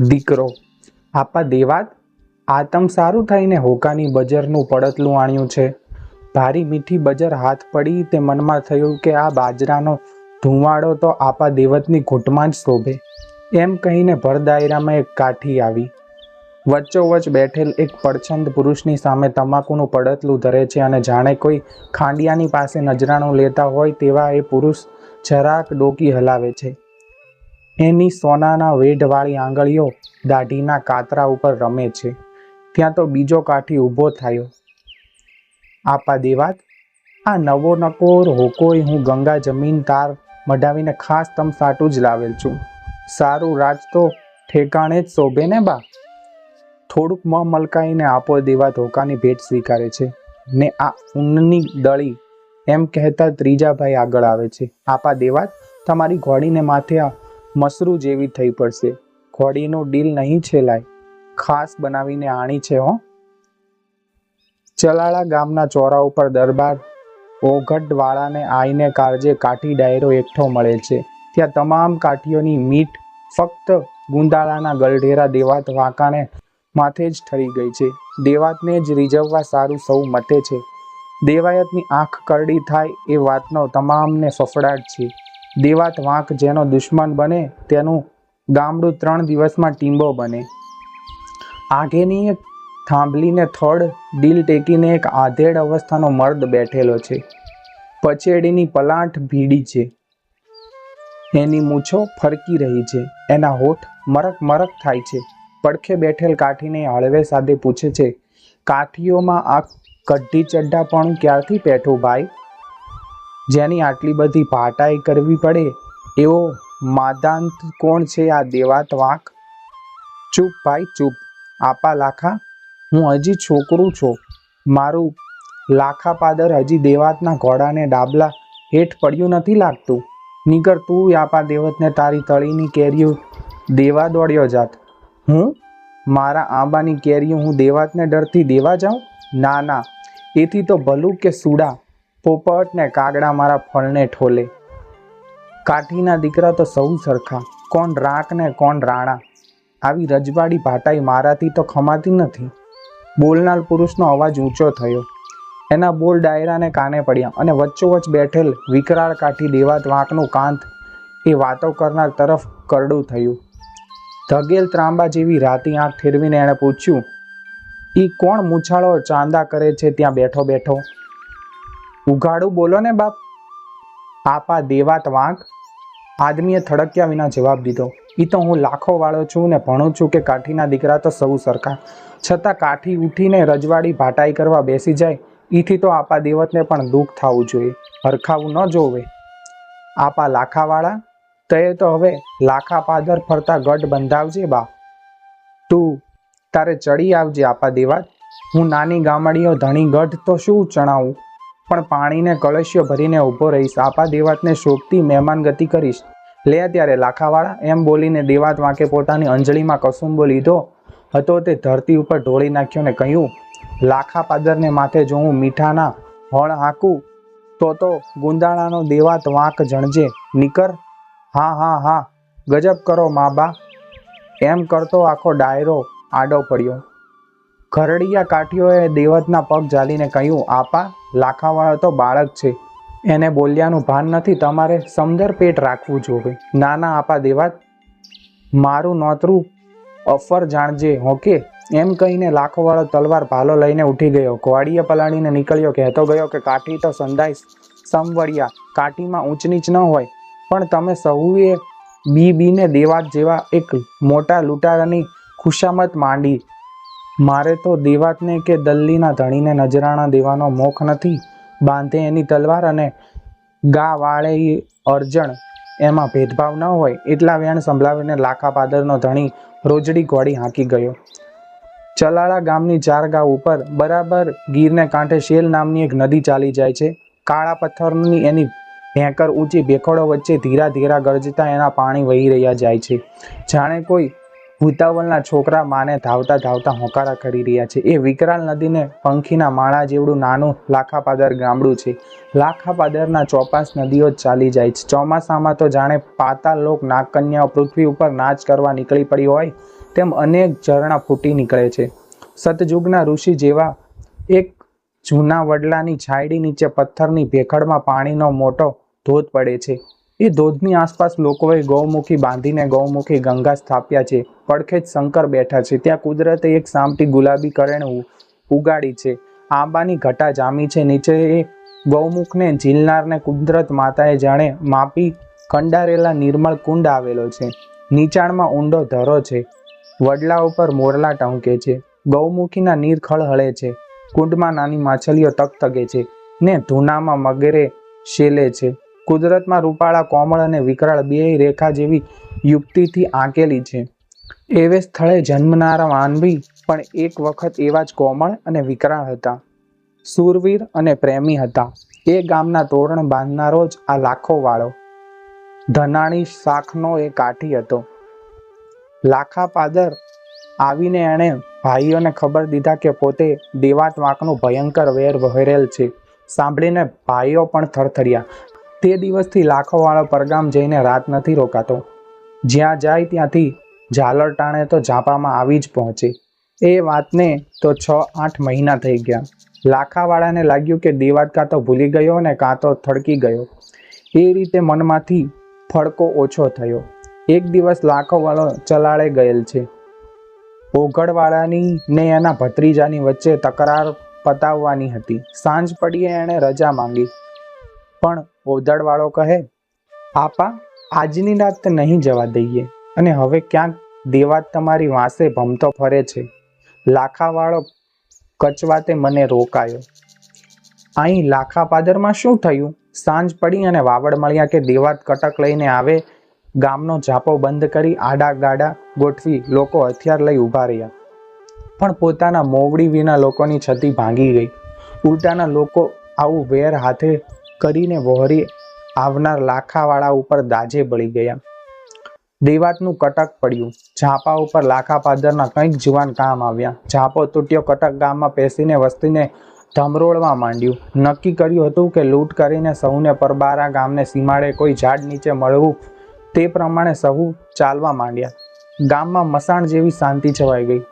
દીકરો. આપા દેવાત આતમ સારું થઈને હોકાની બજરનું પડતલું આણ્યું છે. ભારી મીઠી બજર હાથ પડી તે મનમાં થયું કે આ બાજરાનો ધુમાડો તો આપા દેવતની ઘૂંટમાં જ શોભે. એમ કહીને ભર દાયરામાં એક કાઠી આવી. વચ્ચોવચ બેઠેલ એક પડછંદ પુરુષની સામે તમાકુનું પડતલું ધરે છે અને જાણે કોઈ ખાંડિયાની પાસે નજરાણું લેતા હોય તેવા એ પુરુષ જરાક ડોકી હલાવે છે. એની સોનાના વેઢવાળી આંગળીઓ દાઢીના કાતરા ઉપર રમે છે. ત્યાં તો બીજો કાઠી ઊભો થયો. આપા દેવાત, આ નવો નકોર હોકોય હું ગંગા જમીન તાર મઢાવીને ખાસ તમ સાટું જ લાવેલ છું. સારું રાજ તો ઠેકાણે જ શોભે ને બા? થોડુંક મ મલકાઈને આપો દેવા ધોકાની ભેટ સ્વીકારે છે. ને આ ઊનની દળી એમ કહેતા ત્રીજા ભાઈ આગળ આવે છે. આપા દેવાત, તમારી ઘોડીને માથે આ મસરું જેવી થઈ પડશે. ઘોડીનો ડીલ નહીં છેલાય. ખાસ બનાવીને આણી છે હો. ચલાળા ગામના ચોરા ઉપર દરબાર. ઓઘટવાળાને આઈને કાળજે કાઠી ડાયરો એકઠો મળે છે. ત્યાં તમામ કાઠીઓની મીટ ફક્ત ગુંદાળાના ગલઢેરા દેવાત વાંકાને માથે જ ઠરી ગઈ છે. દેવાતને જ રીઝવવા સારું સૌ મતે છે. દેવાયતની આંખ કરડી થાય એ વાતનો તમામને ફફડાટ છે. દેવાત વાંક જેનો દુશ્મન બને, તેનું ગામડું ત્રણ દિવસમાં ટીંબો બને. આગેની એક થાંભલીને થડ, દિલ ટેકીને એક આધેડ અવસ્થાનો મર્દ બેઠેલો છે. પછેડીની પલાંઠ ભીડી છે. એની મૂછો ફરકી રહી છે. એના હોઠ મરક મરક થાય છે. પડખે બેઠેલ કાઠીને હળવે સાથે પૂછે છે, કાઠીઓમાં આ કઢી ચડ્ઢાપણું ક્યારથી પેઠું ભાઈ? જેની આટલી બધી ભાટાઈ કરવી પડે, એવો માદાંત કોણ છે આ દેવાત વાંક? ચૂપ ભાઈ, ચૂપ. આપા લાખા, હું હજી છોકરું છું. મારું લાખા પાદર હજી દેવાતના ઘોડાને ડાબલા હેઠ પડ્યું નથી લાગતું. નીકળ, તું આપા દેવતને તારી તળીની કેરીઓ દેવા દોડ્યો જાત. હું? મારા આંબાની કેરીઓ હું દેવાતને ડરથી દેવા જાઉં? ના ના. એથી તો ભલું કે સુડા? પોપટ ને કાગડા મારા ફળને ઠોલે. કાઠીના દીકરા તો સૌ સરખા. કોણ રાક ને કોણ રાણા? આવી રજવાડી ભાટાઈ મારાથી તો ખમાતી નથી. બોલનાર પુરુષનો અવાજ ઊંચો થયો. એના બોલ ડાયરાને કાને પડ્યા અને વચ્ચોવચ્ચ બેઠેલ વિકરાળ કાઠી દેવાત વાંકનું કાંત એ વાતો કરનાર તરફ કરડું થયું. ધગેલ ત્રાંબા જેવી રાતી આંખ ફેરવીને એણે પૂછ્યું એ કોણ મૂછાળો ચાંદા કરે છે ત્યાં બેઠો બેઠો? ઉઘાડું બોલો ને બાપ. આપા દેવાત વાંક. આદમીએ થડક્યા વિના જવાબ દીધો. ઈ તો હું લાખો વાળો છું ને ભણું છું કે કાઠીના દીકરા તો સૌ સરખા. છતાં કાઠી ઉઠીને રજવાડી ભાટાઈ કરવા બેસી જાય, ઈથી તો આપા દેવતને પણ દુઃખ થવું જોઈએ. હરખાવું ન જોવે. આપા લાખાવાળા? તે તો હવે લાખા પાદર ફરતા ગઢ બંધાવજે બા તું, તારે ચડી આવજે આપા દેવાત. હું નાની ગામડીઓ ધણી ગઢ તો શું ચણાવું? પણ પાણીને કળશિયો ભરીને ઊભો રહીશ. આપા દેવાતને શોભતી મહેમાન ગતિ કરીશ. લે ત્યારે લાખાવાળા, એમ બોલીને દેવાત વાંકે પોતાની અંજળીમાં કસુંબો લીધો હતો તે ધરતી ઉપર ઢોળી નાખ્યો ને કહ્યું, લાખા પાદરને માથે જો હું મીઠાના હળ હાંકું, તો તો ગુંદાળાનો દેવાત વાંક જણજે. નીકર. હા હા હા. ગજબ કરો, મા બા. એમ કરતો આખો ડાયરો આડો પડ્યો. ઘરડિયા કાઠીઓએ દેવતના પગ ઝાલીને કહ્યું, આપા, લાખાવાળો તો બાળક છે. એને બોલ્યાનું ભાન નથી, તમારે સમદર પેટ રાખવું જોવે. નાના આપા દેવાત, મારું નોતરું અફર જાણજે ઓકે એમ કહીને લાખોવાળો તલવાર ભાલો લઈને ઉઠી ગયો. ઘોડીએ પલાળીને નીકળ્યો કહેતો ગયો કે, કાઠી તો સંધાઈ સમવડિયા, કાઠીમાં ઊંચ નીચ ન હોય, પણ તમે સહુએ બી બીને દેવાત જેવા એક મોટા લૂંટારાની ખુશામત માંડી. મારે તો દેવાતને કે દલ્લીના ધણીને નજરાણા દેવાનો મોખ નથી. બાંધે એની તલવાર અને ગા વાળે અર્જણ એમાં ભેદભાવ ન હોય એટલા વેણ સંભળાવીને લાખા પાદરનો ધણી રોજડી ઘોડી હાંકી ગયો. ચલાળા ગામની ચાર ગાવ ઉપર બરાબર ગીરને કાંઠે શેલ નામની એક નદી ચાલી જાય છે. કાળા પથ્થરની એની ભેંકર ઊંચી ભેખડો વચ્ચે ધીરા ધીરા ગરજતા એના પાણી વહી રહ્યા જાય છે. જાણે કોઈ ભૂતાવલના છોકરા માને ધાવતા ધાવતા હોંકારા કરી રહ્યા છે. એ વિકરાળ નદીને પંખીના માળા જેવડું નાનું લાખાપાદર ગામડું છે. લાખાપાદરના ચોપાસ નદીઓ ચાલી જાય છે. ચોમાસામાં તો જાણે પાતાલ લોક નાગકન્યાઓ પૃથ્વી ઉપર નાચ કરવા નીકળી પડી હોય તેમ અનેક ઝરણા ફૂટી નીકળે છે. સતયુગના ઋષિ જેવા એક જૂના વડલાની છાયડી નીચે પથ્થરની ભેખડમાં પાણીનો મોટો ધોધ પડે છે. એ ધોધની આસપાસ લોકોએ ગૌમુખી બાંધીને ગૌમુખી ગંગા સ્થાપ્યા છે. પડખે જ શંકર બેઠા છે. ત્યાં કુદરતે એક સામટી ગુલાબી કરેણ ઉગાડી છે. આંબાની ઘટા જામી છે. નીચે એ ગૌમુખને ઝીલનારને કુદરત માતાએ જાણે માપી કંડારેલા નિર્મળ કુંડ આવેલો છે. નીચાણમાં ઊંડો ધરો છે. વડલા ઉપર મોરલા ટંકે છે. ગૌમુખીના નીર ખળહળે છે. કુંડમાં નાની માછલીઓ તકતગે છે ને ધૂનામાં મગેરે શેલે છે. કુદરતમાં રૂપાળા, કોમળ અને વિકરાળ બે રેખા જેવી યુક્તિથી આંકેલી છે. એવે સ્થળે જન્મનારા માનવી પણ એક વખત એવા જ કોમળ અને વિકરાળ હતા. સુરવીર અને પ્રેમી હતા. એ ગામના તોરણ બાંધનારો જ આ લાખો વાળો ધનાણી શાખનો એ કાઠી હતો. લાખા પાદર આવીને એણે ભાઈઓને ખબર દીધા કે પોતે દેવાત વાંકનું ભયંકર વેર વહેરેલ છે. સાંભળીને ભાઈઓ પણ થરથર્યા. તે દિવસથી લાખોવાળો પરગામ જઈને રાત નથી રોકાતો. જ્યાં જાય ત્યાંથી ઝાલર ટાણે તો ઝાપામાં આવી જ પહોંચે. એ વાતને તો છ આઠ મહિના થઈ ગયા. લાખાવાળાને લાગ્યું કે દેવાત કાં તો ભૂલી ગયો ને કાં તો થડકી ગયો. એ રીતે મનમાંથી ફડકો ઓછો થયો. એક દિવસ લાખોવાળો ચલાળે ગયેલ છે. ઓઘડવાળાની ને એના ભત્રીજાની વચ્ચે તકરાર પતાવવાની હતી. સાંજ પડીએ એણે રજા માંગી. પણ ઓધાડવાળો કહે આપા આજની રાત નહીં જવા દઈએ અને હવે ક્યાંક દેવાત તમારી વાંસે ભમતો ફરે છે. લાખાવાળો કચવાતે મને રોકાયો. અહીં લાખા પાદરમાં શું થયું? સાંજ પડી અને વાવડ મળ્યા કે દેવાત કટક લઈને આવે, ગામનો ઝાપો બંધ કરી આડા ગાડા ગોઠવી લોકો હથિયાર લઈ ઊભા રહ્યા. પણ પોતાના મોવડી વિના લોકોની છતી ભાંગી ગઈ. ઉલટાના લોકો આવું વેર હાથે કરીને વહોરી આવનાર લાખાવાળા ઉપર દાજે બળી ગયા. દેવાતનું કટક પડ્યું. ઝાપા ઉપર લાખા પાદરના કંઈક જુવાન કામ આવ્યા. ઝાપો તૂટ્યો, કટક ગામમાં પેસીને વસ્તીને ધમરોળવા માંડ્યું. નક્કી કર્યું હતું કે લૂંટ કરીને સૌને પરબારા ગામને સીમાડે કોઈ ઝાડ નીચે મળવું તે પ્રમાણે સહુ ચાલવા માંડ્યા. ગામમાં મસાણ જેવી શાંતિ છવાઈ ગઈ.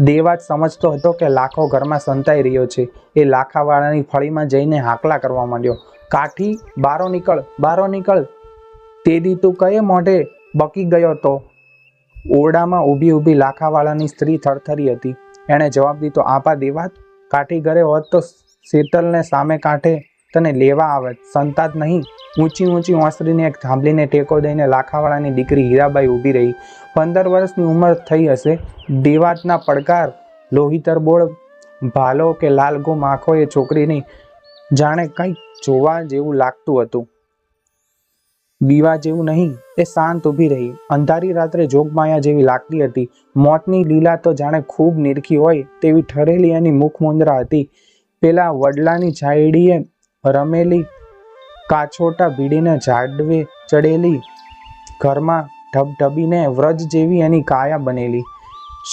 દેવાત સમજતો હતો કે લાખો ઘરમાં સંતાઈ રહ્યો છે. એ લાખાવાળાની ફળીમાં જઈને હાકલા કરવા માંડ્યો. કાઠી, બારો નીકળ બારો નીકળ. તે દી તું કયે મોઢે બકી ગયો તો? ઓરડામાં ઊભી ઊભી લાખાવાળાની સ્ત્રી થરથરી હતી. એણે જવાબ દીધો, આપા દેવાત કાઠી ઘરે હોત તો શીતલને સામે કાંઠે તને લેવા આવે સંતાત નહીં. ઊંચી ઊંચી ઓસરીને એક થાંભલીને ટેકો દઈને લાખાવાળાની દીકરી હીરાબાઈ ઊભી રહી. પંદર વર્ષની ઉંમર થઈ હશે. દેવાતના પડકાર, લોહીતર બોળ, ભાલો કે લાલગુમ આંખો એ છોકરીની જાણે કંઈક જોવા જેવું લાગતું હતું. દીવા જેવું નહીં, એ શાંત ઊભી રહી. અંધારી રાત્રે જોગમાયા જેવી લાગતી હતી. મોતની લીલા તો જાણે ખૂબ નિરખી હોય તેવી ઠરેલી એની મુખ મુદ્રા હતી. પેલા વડલાની છાયડીએ રમેલી, કાછોટા ભીડીને ઝાડવે ચડેલી ઘરમાં ઢબઢબીને વ્રજ જેવી એની કાયા બનેલી.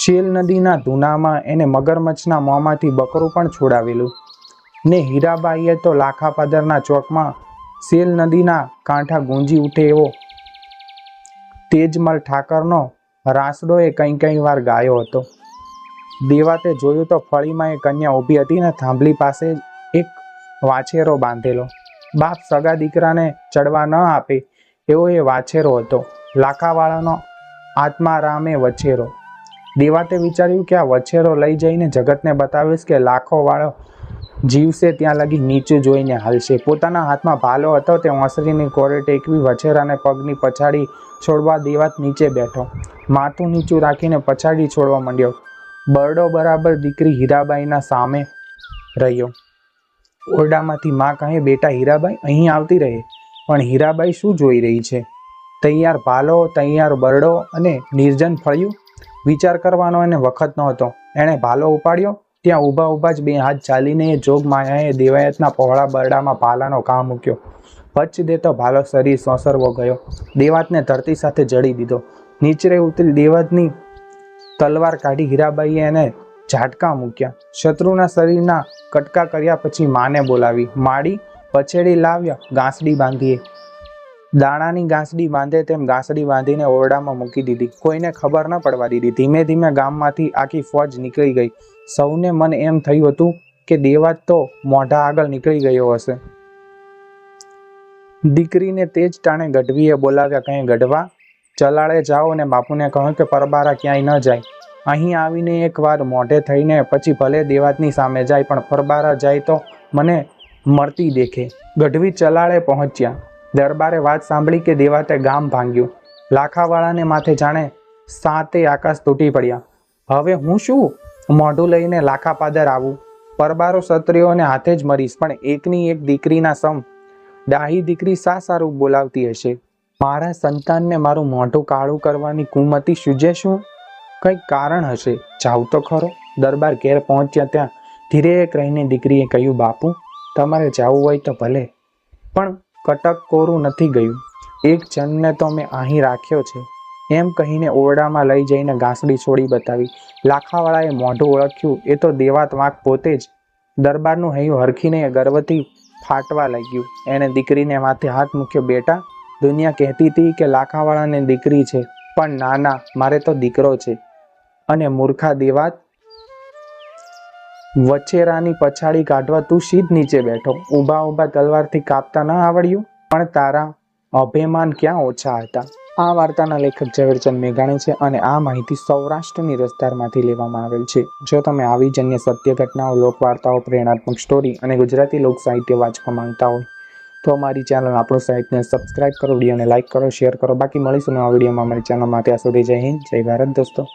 શેલ નદીના ધૂનામાં એને મગરમચ્છના મોંમાંથી બકરું પણ છોડાવેલું. ને હીરાબાઈએ તો લાખા પાદરના ચોકમાં શેલ નદીના કાંઠા ગુંજી ઉઠે એવો તેજમલ ઠાકરનો રાસડોએ કંઈ કંઈ વાર ગાયો હતો. દેવાતે જોયું તો ફળીમાં એ કન્યા ઊભી હતી ને થાંભલી પાસે એક વાછેરો બાંધેલો. બાપ સગા દીકરાને ચડવા ન આપે એવો એ વાછેરો હતો. લાખાવાળાનો આત્મારામે વછેરો. દેવાતે વિચાર્યું કે આ વછેરો લઈ જઈને જગતને બતાવીશ કે લાખો વાળો જીવશે ત્યાં લગી નીચું જોઈને હાલશે. પોતાના હાથમાં ભાલો હતો તે ઓસરીની કોરે ટેકવી વછેરાને પગની પછાડી છોડવા દેવાત નીચે બેઠો. માથું નીચું રાખીને પછાડી છોડવા માંડ્યો. બરડો બરાબર દીકરી હીરાબાઈના સામે રહ્યો. ઓરડામાંથી માં કહે, બેટા હીરાબાઈ, અહીં આવતી રહે. પણ હીરાબાઈ શું જોઈ રહી છે? તૈયાર ભાલો, તૈયાર બરડો અને નિર્જન ફળ્યું. વિચાર કરવાનો એને વખત નહોતો. એણે ભાલો ઉપાડ્યો. ત્યાં ઊભા ઊભા જ બે હાથ ચાલીને એ જોગ માયાએ દેવાયતના પહોળા બરડામાં ભાલાનો ઘા મૂક્યો. પચ દેતો ભાલો શરીર સોસરવો ગયો. દેવાતને ધરતી સાથે જડી દીધો. નીચરે ઉતરી દેવાતની તલવાર કાઢી હીરાબાઈએ એને ઝાટકા મૂક્યા. શત્રુના શરીરના કટકા કર્યા પછી માને બોલાવી. માડી, પછેડી લાવ્યા ગાંસડી બાંધીએ. દાણાની ગાંસડી બાંધે તેમ ગાંસડી બાંધીને ઓરડામાં મૂકી દીધી. કોઈને ખબર ન પડવા દીધી. ધીમે ધીમે ગામમાંથી આખી ફોજ નીકળી ગઈ. સૌને મન એમ થયું હતું કે દેવાત તો મોઢા આગળ નીકળી ગયો હશે. દીકરીને તે જ ટાણે ગઢવીએ બોલાવ્યા, કંઈ ગઢવા, ચલાળે જાઓ અને બાપુને કહો કે પરબારા ક્યાંય ન જાય. અહીં આવીને એકવાર મોઢે થઈને પછી ભલે દેવાતની સામે જાય, પણ પરબારા જાય તો મને મળતી દેખે. ગઢવી ચલાળે પહોંચ્યા. દરબારે વાત સાંભળી કે દેવાતે ગામ ભાંગ્યું. લાખાવાળાને માથે જાણે સાતે આકાશ તૂટી પડ્યા. હવે હું શું? મોઢું લઈને લાખા પાદર આવું. પરબારો ક્ષત્રિયોને હાથે જ મરીશ, પણ એકની એક દીકરીના સમ ડાહી દીકરી શા સારું બોલાવતી હશે? મારા સંતાનને મારું મોઢું કાળું કરવાની કુમતી સૂજે શું? કંઈક કારણ હશે. જાવ તો ખરો. દરબાર ઘેર પહોંચ્યા ત્યાં ધીરે એક રહીને દીકરીએ કહ્યું, બાપુ, તમારે જવું હોય તો ભલે. પણ કટક કોરું નથી ગયું. એક જણને તો મેં અહીં રાખ્યો છે. એમ કહીને ઓરડામાં લઈ જઈને ઘાસડી છોડી બતાવી. લાખાવાળાએ મોઢું ઓળખ્યું. એ તો દેવાત વાંક પોતે જ. દરબારનું હૈયું હરખીને ગર્વથી ફાટવા લાગ્યું. એણે દીકરીને માથે હાથ મૂક્યો, બેટા, દુનિયા કહેતી હતી કે લાખાવાળાને દીકરી છે, પણ ના ના મારે તો દીકરો છે. અને મૂર્ખા દેવાત વચેરાની પછાડી કાઢવા તું સીધ નીચે બેઠો. ઊભા ઊભા તલવારથી કાપતા ન આવડ્યું, પણ તારા અભિમાન ક્યાં ઓછા હતા? આ વાર્તાના લેખક ઝવેરચંદ મેઘાણી છે અને આ માહિતી સૌરાષ્ટ્રની રસધારમાંથી લેવામાં આવેલ છે. જો તમે આવી જ અન્ય સત્ય ઘટનાઓ, લોકવાર્તાઓ, પ્રેરણાત્મક સ્ટોરી અને ગુજરાતી લોક સાહિત્ય વાંચવા માંગતા હોય, તો અમારી ચેનલ આપણું સાહિત્યને સબસ્ક્રાઇબ કરો, વિડીયોને લાઇક કરો, શેર કરો. બાકી મળીશું નવા વિડીયોમાં અમારી ચેનલમાં. ત્યાં સુધી જય હિન્દ, જય ભારત દોસ્તો.